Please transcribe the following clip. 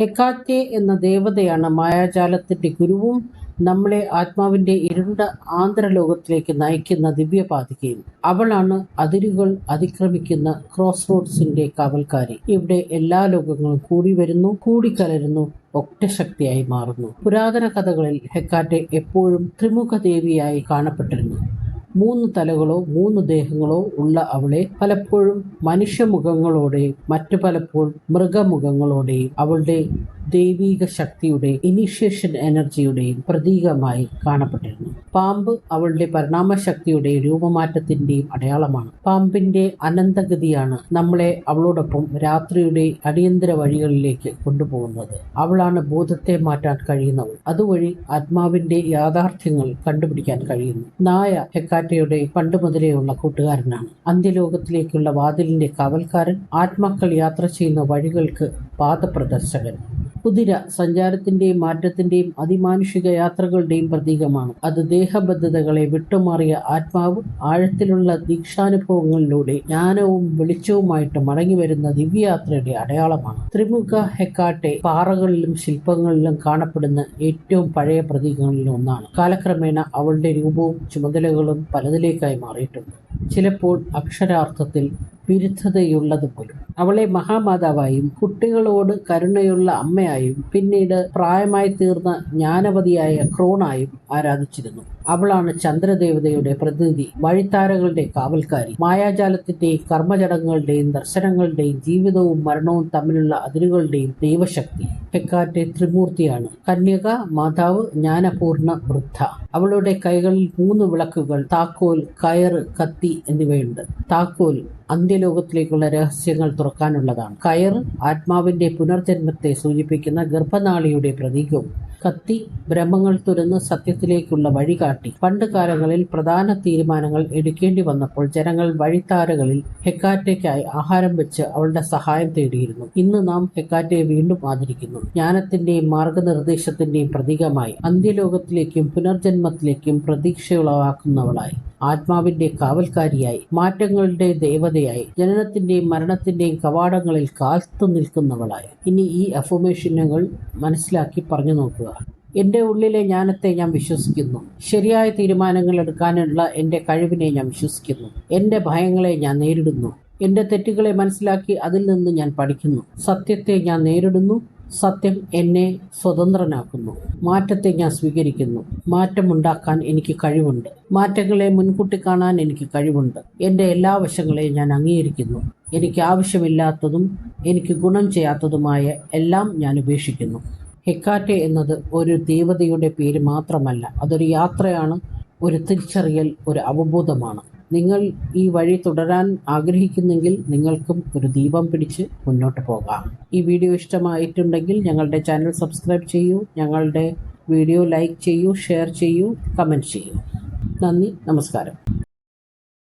ഹെക്കാറ്റെ എന്ന ദേവതയാണ് മായാജാലത്തിന്റെ ഗുരുവും നമ്മളെ ആത്മാവിന്റെ ഇരുണ്ട ആന്തരലോകത്തിലേക്ക് നയിക്കുന്ന ദിവ്യപാതികയും. അവളാണ് അതിരുകൾ അതിക്രമിക്കുന്ന ക്രോസ് റോഡ്സിന്റെ കാവൽക്കാരി. ഇവിടെ എല്ലാ ലോകങ്ങളും കൂടി വരുന്നു കൂടിക്കലരുന്നു ഒറ്റശക്തിയായി മാറുന്നു. പുരാതന കഥകളിൽ ഹെക്കാറ്റെ എപ്പോഴും ത്രിമുഖ ദേവിയായി കാണപ്പെട്ടിരുന്നു. മൂന്ന് തലകളോ മൂന്ന് ദേഹങ്ങളോ ഉള്ള അവളെ പലപ്പോഴും മനുഷ്യമുഖങ്ങളോടെയും മറ്റു പലപ്പോഴും മൃഗമുഖങ്ങളോടെയും അവളുടെ ദൈവീക ശക്തിയുടെ ഇനിഷ്യേഷൻ എനർജിയുടെയും പ്രതീകമായി കാണപ്പെട്ടിരുന്നു. പാമ്പ് അവളുടെ പരിണാമശക്തിയുടെ രൂപമാറ്റത്തിന്റെയും അടയാളമാണ്. പാമ്പിന്റെ അനന്തഗതിയാണ് നമ്മളെ അവളോടൊപ്പം രാത്രിയുടെ അടിയന്തര വഴികളിലേക്ക് കൊണ്ടുപോകുന്നത്. അവളാണ് ബോധത്തെ മാറ്റാൻ കഴിയുന്നവൾ. അതുവഴി ആത്മാവിന്റെ യാഥാർത്ഥ്യങ്ങൾ കണ്ടുപിടിക്കാൻ കഴിയുന്നു. നായ ഹെക്കാറ്റയുടെ പണ്ട് മുതലേയുള്ള കൂട്ടുകാരനാണ്. അന്ത്യലോകത്തിലേക്കുള്ള വാതിലിന്റെ കാവൽക്കാരൻ ആത്മാക്കൾ യാത്ര ചെയ്യുന്ന വഴികൾക്ക് പാദപ്രദർശകൻ. കുതിര സഞ്ചാരത്തിന്റെയും മാറ്റത്തിന്റെയും അതിമാനുഷിക യാത്രകളുടെയും പ്രതീകമാണ്. അത് ദേഹബദ്ധതകളെ വിട്ടുമാറിയ ആത്മാവ് ആഴത്തിലുള്ള ദീക്ഷാനുഭവങ്ങളിലൂടെ ജ്ഞാനവും വെളിച്ചവുമായിട്ട് മടങ്ങി വരുന്ന ദിവ്യയാത്രയുടെ അടയാളമാണ്. ത്രിമുഖ ഹെക്കാട്ടെ പാറകളിലും ശില്പങ്ങളിലും കാണപ്പെടുന്ന ഏറ്റവും പഴയ പ്രതീകങ്ങളിൽ ഒന്നാണ്. കാലക്രമേണ അവളുടെ രൂപവും ചുമതലകളും പലതിലേക്കായി മാറിയിട്ടുണ്ട്. ചിലപ്പോൾ അക്ഷരാർത്ഥത്തിൽ വിരുദ്ധതയുള്ളതുപോലും അവളെ മഹാമാതാവായും കുട്ടികളോട് കരുണയുള്ള അമ്മയായും പിന്നീട് പ്രായമായി തീർന്ന ജ്ഞാനവതിയായ ക്രോണായും ആരാധിച്ചിരുന്നു. അവളാണ് ചന്ദ്രദേവതയുടെ പ്രതിനിധി വഴിത്താരകളുടെ കാവൽക്കാരി മായാജാലത്തിന്റെയും കർമ്മചടങ്ങുകളുടെയും ദർശനങ്ങളുടെയും ജീവിതവും മരണവും തമ്മിലുള്ള അതിരുകളുടെയും ദൈവശക്തി ഹെക്കാറ്റെ ത്രിമൂർത്തിയാണ്. കന്യക മാതാവ് ജ്ഞാനപൂർണ വൃദ്ധ. അവളുടെ കൈകളിൽ മൂന്ന് വിളക്കുകൾ താക്കോൽ കയറ് കത്തി എന്നിവയുണ്ട്. താക്കോൽ അന്ത്യലോകത്തിലേക്കുള്ള രഹസ്യങ്ങൾ തുറക്കാനുള്ളതാണ്. കയർ ആത്മാവിന്റെ പുനർജന്മത്തെ സൂചിപ്പിക്കുന്ന ഗർഭനാളിയുടെ പ്രതീകവും കത്തി ബ്രഹ്മങ്ങൾ തുരന്ന് സത്യത്തിലേക്കുള്ള വഴികാട്ടി. പണ്ട് കാലങ്ങളിൽ പ്രധാന തീരുമാനങ്ങൾ എടുക്കേണ്ടി വന്നപ്പോൾ ജനങ്ങൾ വഴിത്താരകളിൽ ഹെക്കാറ്റയ്ക്കായി ആഹാരം വെച്ച് അവളുടെ സഹായം തേടിയിരുന്നു. ഇന്ന് നാം ഹെക്കാറ്റയെ വീണ്ടും ആദരിക്കുന്നു. ജ്ഞാനത്തിന്റെയും മാർഗനിർദ്ദേശത്തിന്റെയും പ്രതീകമായി അന്ത്യലോകത്തിലേക്കും പുനർജന്മത്തിലേക്കും പ്രതീക്ഷയുളവാക്കുന്നവളായി. ആത്മാവിന്റെ കാവൽക്കാരിയായി മാറ്റങ്ങളുടെ ദേവതയായി ജനനത്തിന്റെയും മരണത്തിന്റെയും കവാടങ്ങളിൽ കാത്തു നിൽക്കുന്നവളായി. ഇനി ഈ അഫോമേഷനുകൾ മനസ്സിലാക്കി പറഞ്ഞു നോക്കുക. എന്റെ ഉള്ളിലെ ജ്ഞാനത്തെ ഞാൻ വിശ്വസിക്കുന്നു. ശരിയായ തീരുമാനങ്ങൾ എടുക്കാനുള്ള എന്റെ കഴിവിനെ ഞാൻ വിശ്വസിക്കുന്നു. എന്റെ ഭയങ്ങളെ ഞാൻ നേരിടുന്നു. എന്റെ തെറ്റുകളെ മനസ്സിലാക്കി അതിൽ നിന്ന് ഞാൻ പഠിക്കുന്നു. സത്യത്തെ ഞാൻ നേരിടുന്നു. സത്യം എന്നെ സ്വതന്ത്രനാക്കുന്നു. മാറ്റത്തെ ഞാൻ സ്വീകരിക്കുന്നു. മാറ്റമുണ്ടാക്കാൻ എനിക്ക് കഴിവുണ്ട്. മാറ്റങ്ങളെ മുൻകൂട്ടി കാണാൻ എനിക്ക് കഴിവുണ്ട്. എന്റെ എല്ലാ വശങ്ങളെയും ഞാൻ അംഗീകരിക്കുന്നു. എനിക്ക് ആവശ്യമില്ലാത്തതും എനിക്ക് ഗുണം ചെയ്യാത്തതുമായ എല്ലാം ഞാൻ ഉപേക്ഷിക്കുന്നു. ഹെക്കാറ്റെ എന്നത് ഒരു ദേവതയുടെ പേര് മാത്രമല്ല. അതൊരു യാത്രയാണ്. ഒരു തിരിച്ചറിയൽ ഒരു അവബോധമാണ്. നിങ്ങൾ ഈ വഴി തുടരാൻ ആഗ്രഹിക്കുന്നെങ്കിൽ നിങ്ങൾക്കും ഒരു ദീപം പിടിച്ച് മുന്നോട്ട് പോകാം. ഈ വീഡിയോ ഇഷ്ടമായിട്ടുണ്ടെങ്കിൽ ഞങ്ങളുടെ ചാനൽ സബ്സ്ക്രൈബ് ചെയ്യൂ ഞങ്ങളുടെ വീഡിയോ ലൈക്ക് ചെയ്യൂ ഷെയർ ചെയ്യൂ കമന്റ് ചെയ്യൂ. നന്ദി നമസ്കാരം.